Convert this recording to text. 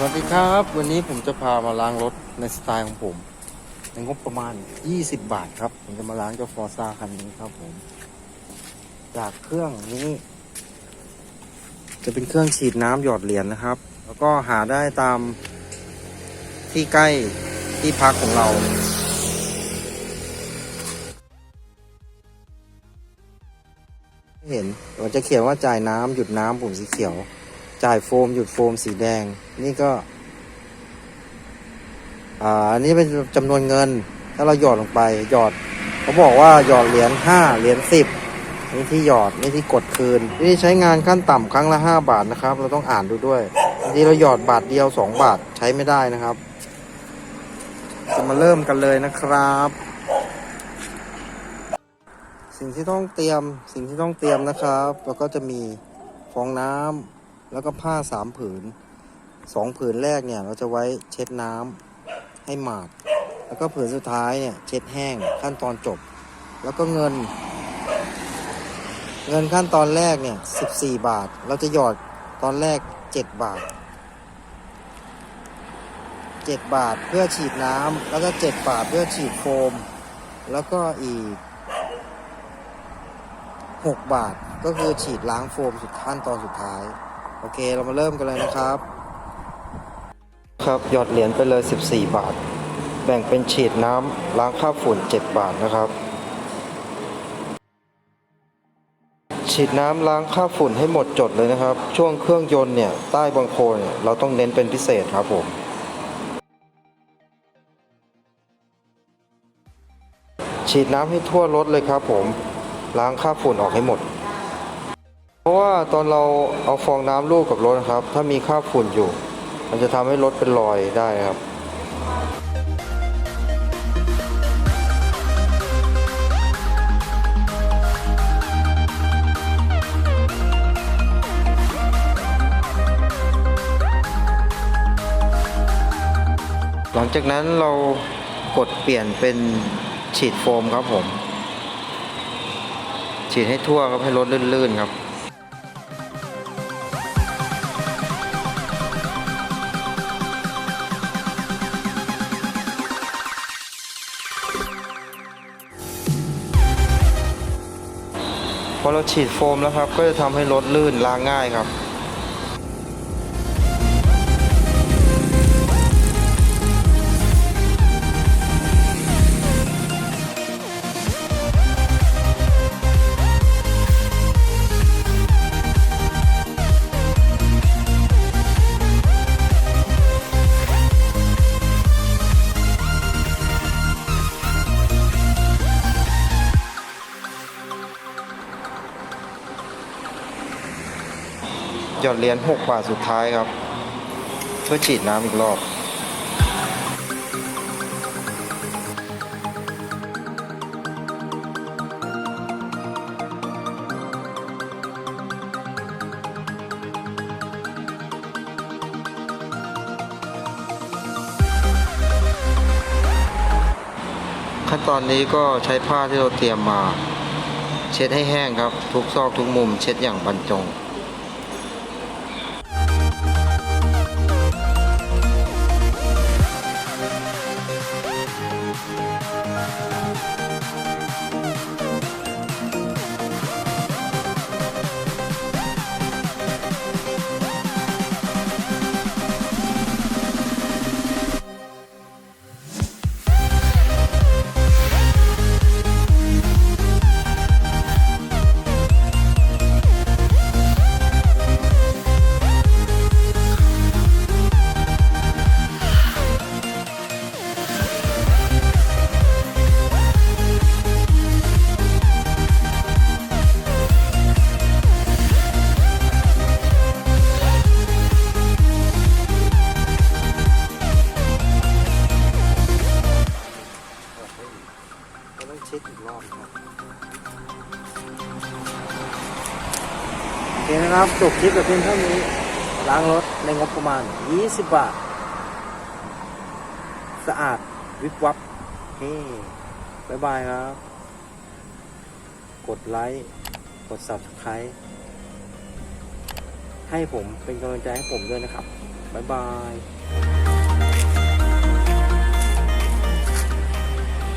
สวัสดีครับ วันนี้ผมจะพามาล้างรถในสไตล์ของผมในงบประมาณ 20 บาทครับ ผมจะมาล้างเจ้าฟอร์ซ่าคันนี้ครับผม จากเครื่องนี้ จะเป็นเครื่องฉีดน้ำหยอดเหรียญนะครับ แล้วก็หาได้ตามที่ใกล้ที่พักของเราเห็นมันจะเขียนว่าจ่ายน้ำหยุดน้ำปุ่มสีเขียว จ่ายโฟมหยุดโฟมสีแดง นี่ก็ อ่า อันนี้เป็นจำนวนเงิน ถ้าเราหยอดลงไป หยอด เขาบอกว่าหยอดเหรียญห้าเหรียญสิบนี่ที่หยอดนี่ที่กดคืน นี่ใช้งานขั้นต่ำครั้งละห้าบาทนะครับ เราต้องอ่านดูด้วยบางทีเราหยอดบาทเดียวสองบาทใช้ไม่ได้นะครับ จะมาเริ่มกันเลยนะครับ สิ่งที่ต้องเตรียม สิ่งที่ต้องเตรียมนะครับ แล้วก็จะมีฟองน้ำ แล้วก็ผ้าสามผืนสองผืนแรกเนี่ยเราจะไว้เช็ดน้ำให้หมาด แล้วก็ผืนสุดท้ายเนี่ยเช็ดแห้งขั้นตอนจบ แล้วก็เงิน เงินขั้นตอนแรกเนี่ยสิบสี่บาท เราจะหยอดตอนแรกเจ็ดบาทเจ็ดบาทเพื่อฉีดน้ำแล้วก็เจ็ดบาทเพื่อฉีดโฟม แล้วก็อีกหกบาทก็คือฉีดล้างโฟมสุดขั้นตอนสุดท้าย โอเคเรามาเริ่มกันเลยนะครับ ครับหยอดเหรียญไปเลย 14 บาท แบ่งเป็นฉีดน้ำล้างค่าฝุ่น 7 บาทนะครับ ฉีดน้ำล้างค่าฝุ่นให้หมดจดเลยนะครับ ช่วงเครื่องยนต์เนี่ยใต้บังโคลนเนี่ยเราต้องเน้นเป็นพิเศษครับผมฉีดน้ำให้ทั่วรถเลยครับผม ล้างค่าฝุ่นออกให้หมด ราะว่าตอนเราเอาฟองน้ำลูกกับรถนะครับ ถ้ามีคราบฝุ่นอยู่ มันจะทำให้รถเป็นรอยได้ครับหลังจากนั้นเรากดเปลี่ยนเป็นฉีดโฟมครับผม ฉีดให้ทั่วครับให้รถลื่นๆครับ พอเราฉีดโฟมแล้วครับ ก็จะทำให้รถลื่นล้างง่ายครับ หยอดเหรียญ6บาทสุดท้ายครับ เพื่อฉีดน้ำอีกรอบขั้นตอนนี้ก็ใช้ผ้าที่เราเตรียมมา เช็ดให้แห้งครับ ทุกซอกทุกมุมเช็ดอย่างบรรจง รอบครับโอเคนะครับจบคลิปแบบเพียงเท่านี้ล้างรถในงบประมาณ 20 บาท สะอาดวิบวับเฮ้บ๊ายบายครับ กดไลค์กด subscribe ให้ผมเป็นกำลังใจให้ผมด้วยนะครับ บ๊ายบาย